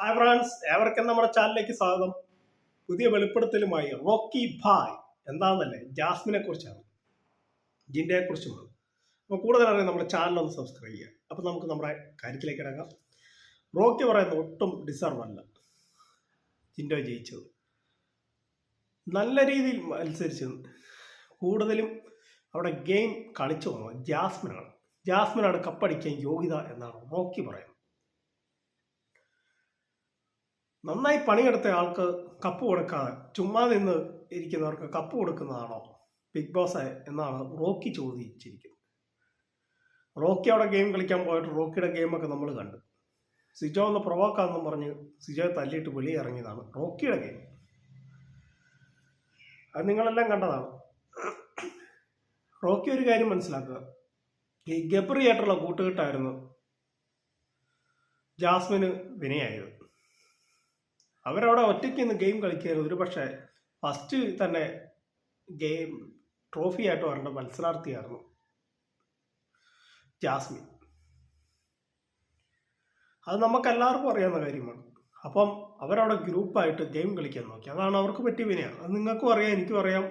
Hi France ഏവർക്കും നമ്മുടെ ചാനലിലേക്ക് സ്വാഗതം. പുതിയ വെളിപ്പെടുത്തലുമായി റോക്കി ഭായ്. എന്താണെന്നല്ലേ ജാസ്മിനെ കുറിച്ചാണ് ജിൻഡയെ കുറിച്ചുമാണ് അപ്പോൾ കൂടുതൽ അറിയാൻ നമ്മുടെ ചാനൽ ഒന്ന് സബ്സ്ക്രൈബ് ചെയ്യുക. അപ്പോൾ നമുക്ക് നമ്മുടെ കാര്യത്തിലേക്ക് ഇറങ്ങാം റോക്കി പറയുന്ന ഒട്ടും ഡിസർവ് അല്ല. ജിൻഡോ ജയിച്ചത്. നല്ല രീതിയിൽ മത്സരിച്ചു കൂടുതലും അവിടെ ഗെയിം കളിച്ചു പോകുന്നത് ജാസ്മിനാണ്. ജാസ്മിനാണ് കപ്പടിക്കാൻ യോഗ്യത എന്നാണ് റോക്കി പറയുന്നത്. നന്നായി പണിയെടുത്ത ആൾക്ക് കപ്പ് കൊടുക്കാതെ ചുമ്മാ നിന്ന് ഇരിക്കുന്നവർക്ക് കപ്പ് കൊടുക്കുന്നതാണോ? ബിഗ് ബോസ് എന്നാണ് റോക്കി ചോദിച്ചിരിക്കുന്നത്. റോക്കി അവിടെ ഗെയിം കളിക്കാൻ പോയിട്ട് റോക്കിയുടെ ഗെയിമൊക്കെ നമ്മൾ കണ്ടു. സിജോ ഒന്ന് പ്രൊവോക്കാന്നും പറഞ്ഞ് സിജോയെ തല്ലിയിട്ട് വെളിയിൽ ഇറങ്ങിയതാണ് റോക്കിയുടെ ഗെയിം അത് നിങ്ങളെല്ലാം കണ്ടതാണ്. റോക്കി ഒരു കാര്യം മനസ്സിലാക്കുക. ഈ ഗബ്രിയായിട്ടുള്ള കൂട്ടുകെട്ടായിരുന്നു ജാസ്മിന് വിനയായത്. അവരവിടെ ഒറ്റയ്ക്ക് നിന്ന് ഗെയിം കളിക്കുകയായിരുന്നു. ഒരു പക്ഷേ ഫസ്റ്റ് തന്നെ ഗെയിം ട്രോഫി ആയിട്ട് വരേണ്ട മത്സരാർത്ഥിയായിരുന്നു ജാസ്മിൻ. അത് നമുക്കെല്ലാവർക്കും അറിയാവുന്ന കാര്യമാണ്. അപ്പം അവരവിടെ ഗ്രൂപ്പായിട്ട് ഗെയിം കളിക്കാൻ നോക്കി. അതാണ് അവർക്ക് പറ്റിയ വിനയാണ് അത് നിങ്ങൾക്കും അറിയാം എനിക്കും അറിയാം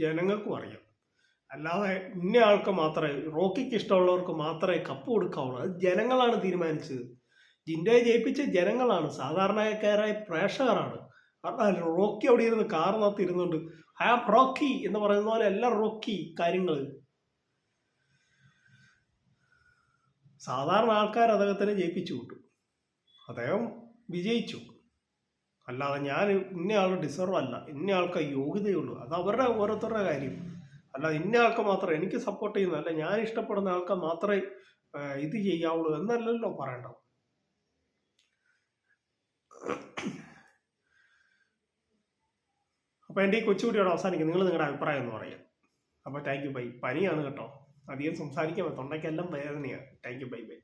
ജനങ്ങൾക്കും അറിയാം. അല്ലാതെ ഇന്ന ആൾക്ക് മാത്രമേ റോക്കിക്ക് ഇഷ്ടമുള്ളവർക്ക് മാത്രമേ കപ്പ് കൊടുക്കാവുള്ളൂ. അത് ജനങ്ങളാണ് തീരുമാനിച്ചത്. ജിൻഡോയെ ജയിപ്പിച്ച ജനങ്ങളാണ്. സാധാരണക്കാരായ പ്രേക്ഷകരാണ്. കാരണം റോക്കി അവിടെ ഇരുന്ന് കാറിനകത്ത് ഐ ആ റോക്കി എന്ന് പറയുന്ന പോലെ എല്ലാം റോക്കി കാര്യങ്ങൾ. സാധാരണ ആൾക്കാർ അദ്ദേഹത്തിനെ ജയിപ്പിച്ചു വിട്ടു. അദ്ദേഹം വിജയിച്ചു. അല്ലാതെ ഞാൻ ഇന്ന ആൾ ഡിസർവ് അല്ല. ഇന്ന ആൾക്ക് യോഗ്യതയുള്ളൂ. അത് അവരുടെ ഓരോരുത്തരുടെ കാര്യം. അല്ലാതെ ഇന്ന ആൾക്ക് മാത്രം എനിക്ക് സപ്പോർട്ട് ചെയ്യുന്ന അല്ല ഞാൻ ഇഷ്ടപ്പെടുന്ന ആൾക്ക് മാത്രമേ ഇത് ചെയ്യാവുള്ളൂ എന്നല്ലല്ലോ പറയേണ്ടത്. അപ്പോൾ എന്റെ ഈ കൊച്ചുകുട്ടിയോട് അവസാനിക്കും. നിങ്ങൾ നിങ്ങളുടെ അഭിപ്രായം എന്ന് പറയാം. അപ്പോൾ താങ്ക് യു ബൈ പനിയാണ് കേട്ടോ. അധികം സംസാരിക്കാൻ തൊണ്ടയ്ക്കെല്ലാം വേദനയാണ്. Thank you bye bye